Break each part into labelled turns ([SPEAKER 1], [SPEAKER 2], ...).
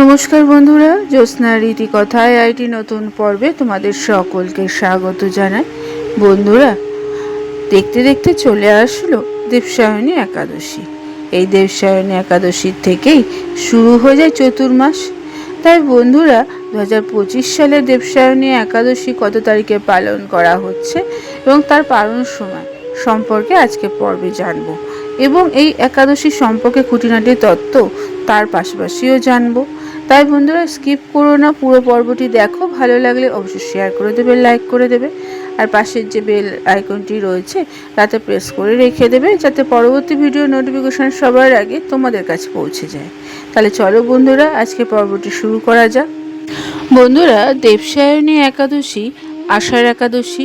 [SPEAKER 1] নমস্কার বন্ধুরা, জ্যোৎস্না রীতি কথায় আইটি নতুন পর্বে তোমাদের সকলকে স্বাগত জানাই। বন্ধুরা, দেখতে দেখতে চলে আসলো দেবসায়নী একাদশী। এই দেবসায়নী একাদশীর থেকেই শুরু হয়ে যায় চতুর্মাস। তাই বন্ধুরা দু হাজার পঁচিশ সালে দেবসায়নী একাদশী কত তারিখে পালন করা হচ্ছে এবং তার পালন সময় সম্পর্কে আজকে পর্বে জানব এবং এই একাদশী সম্পর্কে খুঁটিনাটি তত্ত্ব তার পাশাপাশিও জানব। তাই বন্ধুরা স্কিপ করো না, পুরো পর্বটি দেখো। ভালো লাগলে অবশ্যই শেয়ার করে দেবে লাইক করে দেবে। আর পাশের যে বেল আইকনটি রয়েছে, তাতে প্রেস করে রেখে দেবে, যাতে পরবর্তী ভিডিও নোটিফিকেশান সবার আগে তোমাদের কাছে পৌঁছে যায়। তাহলে চলো বন্ধুরা, আজকে পর্বটি শুরু করা যাক। বন্ধুরা, দেবসায়নী একাদশী, আষাঢ় একাদশী,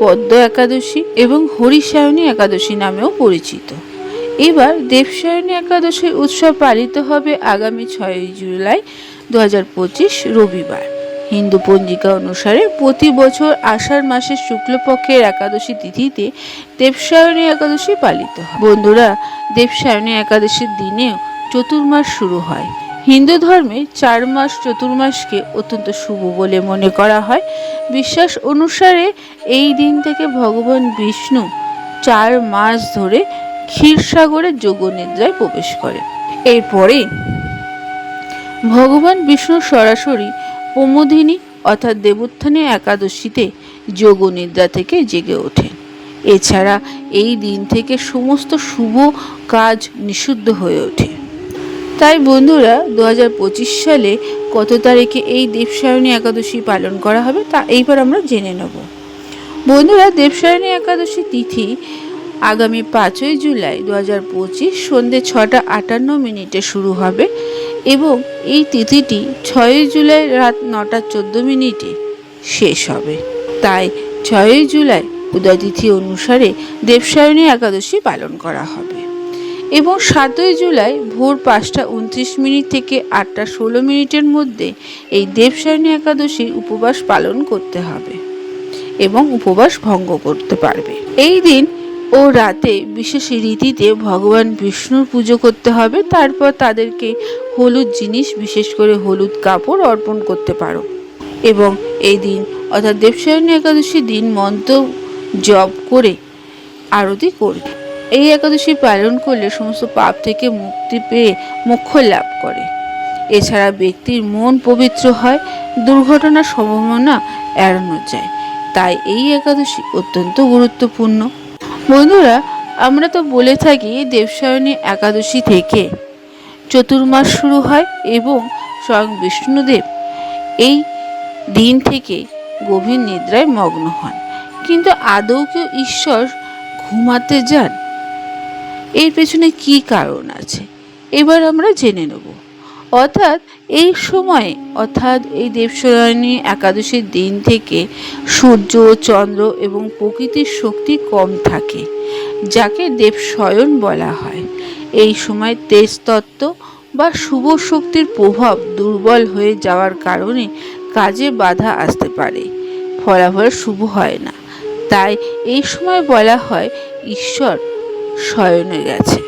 [SPEAKER 1] পদ্ম একাদশী এবং হরিসায়নী একাদশী নামেও পরিচিত। এবার দেবসায়নী একাদশীর উৎসব পালিত হবে আগামী ছয়ই জুলাই দু হাজার পঁচিশ রবিবার। হিন্দু পঞ্জিকা অনুসারে প্রতি বছর আষাঢ় মাসের শুক্লপক্ষের একাদশী তিথিতে দেবসায়নী একাদশী পালিত হয়। বন্ধুরা দেবসায়নী একাদশীর দিনেও চতুর্মাস শুরু হয়। হিন্দু ধর্মে চার মাস চতুর্মাসকে অত্যন্ত শুভ বলে মনে করা হয়। বিশ্বাস অনুসারে এই দিন থেকে ভগবান বিষ্ণু চার মাস ধরে ক্ষীরসাগরে যোগনিদ্রায় প্রবেশ করে। এরপরে ভগবান বিষ্ণু সরাসরি প্রমোদিনী অর্থাৎ দেবোত্থানী একাদশীতে যোগনিদ্রা থেকে জেগে ওঠেন এছাড়া এই দিন থেকে সমস্ত শুভ কাজ নিষিদ্ধ হয়ে ওঠে। তাই বন্ধুরা দু হাজার পঁচিশ সালে কত তারিখে এই দেবসায়নী একাদশী পালন করা হবে তা এইবার আমরা জেনে নেব। বন্ধুরা, দেবসায়নী একাদশী তিথি আগামী পাঁচই জুলাই দু হাজার পঁচিশ সন্ধ্যে ছটা আটান্ন মিনিটে শুরু হবে এবং এই তিথিটি ছয়ই জুলাই রাত নটা চোদ্দ মিনিটে শেষ হবে। তাই ছয়ই জুলাই উদয় তিথি অনুসারে দেবসায়নী একাদশী পালন করা হবে এবং সাতই জুলাই ভোর পাঁচটা উনত্রিশ মিনিট থেকে আটটা ষোলো মিনিটের মধ্যে এই দেবসায়নী একাদশীর উপবাস পালন করতে হবে এবং উপবাস ভঙ্গ করতে পারবে। এই দিন ও রাতে বিশেষ রীতিতে ভগবান বিষ্ণুর পুজো করতে হবে, তারপর তাদেরকে হলুদ জিনিস, বিশেষ করে হলুদ কাপড় অর্পণ করতে পারো। এবং এই দিন, অর্থাৎ দেবসায়নী একাদশী দিন, মন্ত্র জপ করে, আরতি করবে এই একাদশী পালন করলে সমস্ত পাপ থেকে মুক্তি পেয়ে মোক্ষ লাভ করে। এছাড়া ব্যক্তির মন পবিত্র হয়, দুর্ঘটনার সম্ভাবনা এড়ানো যায়। তাই এই একাদশী অত্যন্ত গুরুত্বপূর্ণ। বন্ধুরা, আমরা তো বলে থাকি দেবসায়নী একাদশী থেকে। চতুর্মাস শুরু হয় এবং স্বয়ং বিষ্ণুদেব এই দিন থেকে গভীর নিদ্রায় মগ্ন হন। কিন্তু আদৌ কেউ ঈশ্বর ঘুমাতে যান? এর পেছনে কি কারণ আছে? এবার আমরা জেনে নেব। অর্থাৎ এই সময়ে, অর্থাৎ এই দেবসরায়ণী একাদশীর দিন থেকে সূর্য, চন্দ্র এবং প্রকৃতির শক্তি কম থাকে, যাকে দেবশয়ন বলা হয়। এই সময় তেজতত্ত্ব বা শুভ শক্তির প্রভাব দুর্বল হয়ে যাওয়ার কারণে কাজে বাধা আসতে পারে, ফলাফল শুভ হয় না। তাই এই সময় বলা হয় ঈশ্বর শয়নে গেছে।